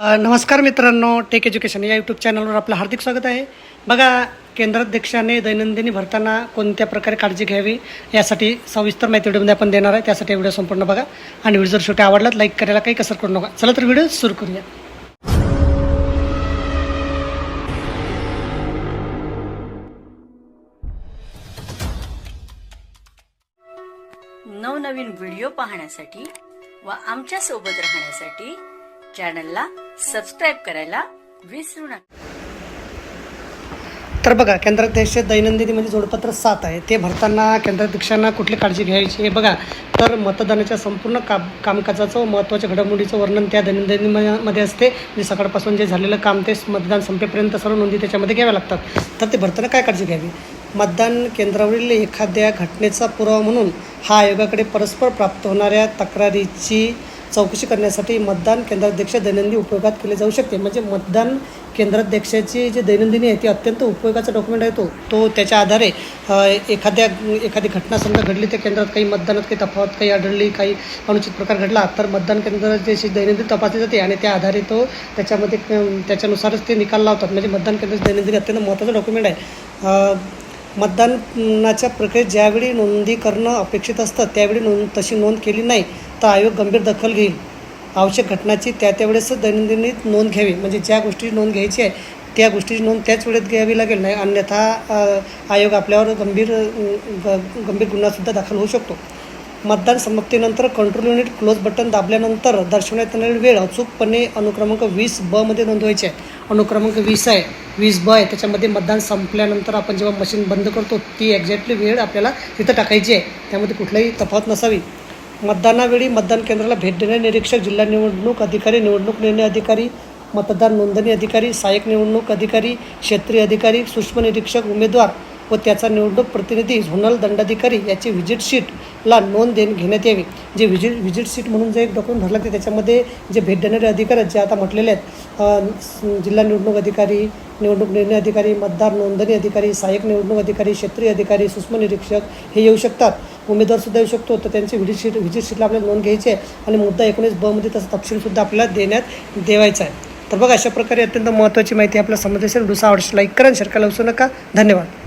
नमस्कार मित्रांनो take education या यूट्यूब चॅनलवर आपलं हार्दिक स्वागत आहे. बघा केंद्राध्यक्षाने दैनंदिनी भरताना कोणत्या प्रकारे काळजी घ्यावी यासाठी सविस्तर माहिती व्हिडिओमध्ये आपण देणार आहे. त्यासाठी व्हिडिओ संपूर्ण बघा. आणि व्हिडिओ जर शेवटी आवडलात लाईक करायला काही कसर करू नका. चला तर व्हिडिओ सुरू करूया. नवनवीन व्हिडिओ पाहण्यासाठी व आमच्यासोबत राहण्यासाठी चॅनलला सबस्क्राईब करायला विसरू नका. तर बघा केंद्राध्यक्ष दैनंदिनी म्हणजे जोडपत्र सात आहे. ते भरताना केंद्राध्यक्षांना कुठली काळजी घ्यायची हे बघा. तर मतदानाच्या संपूर्ण काम कामकाजाचं महत्त्वाच्या घडामोडीचं वर्णन त्या दैनंदिनीमध्ये असते. म्हणजे सकाळपासून जे झालेलं काम ते मतदान संपेपर्यंत सर्व नोंदी त्याच्यामध्ये घ्याव्या लागतात. तर ते भरताना काय काळजी घ्यावी? मतदान केंद्रावरील एखाद्या घटनेचा पुरावा म्हणून हा आयोगाकडे परस्पर प्राप्त होणाऱ्या तक्रारीची चौकशी करण्यासाठी मतदान केंद्राध्यक्ष दैनंदिन उपयोगात केले जाऊ शकते. म्हणजे मतदान केंद्राध्यक्षाची जी दैनंदिनी आहे ती अत्यंत उपयोगाचा डॉक्युमेंट आहे तो. तो त्याच्या आधारे एखाद्या एखादी घटना समजा घडली त्या केंद्रात काही मतदानात काही तफावत काही आढळली काही अनुचित प्रकार घडला तर मतदान केंद्राची दैनंदिन तपासली जाते आणि त्या आधारे तो त्याच्यामध्ये त्याच्यानुसारच ते निकाल लावतात. म्हणजे मतदान केंद्राची दैनंदिन अत्यंत महत्त्वाचं डॉक्युमेंट आहे. मतदानाच्या प्रक्रियेत ज्यावेळी नोंदी करणं अपेक्षित असतं त्यावेळी नोंद तशी नोंद केली नाही तर आयोग गंभीर दखल घेईल. आवश्यक घटनाची त्या त्यावेळेस दैनंदिनीत नोंद घ्यावी. म्हणजे ज्या गोष्टीची नोंद घ्यायची आहे त्या गोष्टीची नोंद त्याच वेळेत घ्यावी लागेल. नाही अन्यथा आयोग आपल्यावर गंभीर ग- गंभीर गुन्हासुद्धा दाखल होऊ शकतो. मतदान समाप्तीनंतर कंट्रोल युनिट क्लोज बटन दाबल्यानंतर दर्शवण्यात येणारी वेळ अचूकपणे अनुक्रमांक वीस ब मध्ये नोंदवायची आहे. अनुक्रमांक वीस आहे. वीस ब आहे. त्याच्यामध्ये मतदान संपल्यानंतर आपण जेव्हा मशीन बंद करतो ती एक्झॅक्टली वेळ आपल्याला तिथं टाकायची आहे. त्यामध्ये कुठलाही तफावत नसावी. मतदानावेळी मतदान केंद्राला भेट देणारे निरीक्षक जिल्हा निवडणूक अधिकारी निवडणूक निर्णय अधिकारी मतदार नोंदणी अधिकारी सहाय्यक निवडणूक अधिकारी क्षेत्रीय अधिकारी सूक्ष्म निरीक्षक उमेदवार व त्याचा निवडणूक प्रतिनिधी झोनल दंडाधिकारी याची व्हिजिट शीटला नोंद देण घेण्यात यावी. जे व्हिजिट व्हिजिट शीट म्हणून जे एक डॉक्युमेंट भरलं ते त्याच्यामध्ये जे भेट देणारे अधिकारी आहेत जे आता म्हटलेले आहेत जिल्हा निवडणूक अधिकारी निवडणूक निर्णय अधिकारी मतदार नोंदणी अधिकारी सहाय्यक निवडणूक अधिकारी क्षेत्रीय अधिकारी सूक्ष्म निरीक्षक हे येऊ शकतात. उमेदवारसुद्धा येऊ शकतो. तर त्यांची व्हिजिट शीट व्हिजिट शीटला आपल्याला नोंद घ्यायची आहे आणि मुद्दा एकोणीस बमध्ये तसं तपशीलसुद्धा आपल्याला देण्यात देवायचा आहे. तर बघा अशा प्रकारे अत्यंत महत्त्वाची माहिती आपल्या समजत असेल दुसरा आवडशी लाईक करा शेअर करायला विसरू नका. धन्यवाद.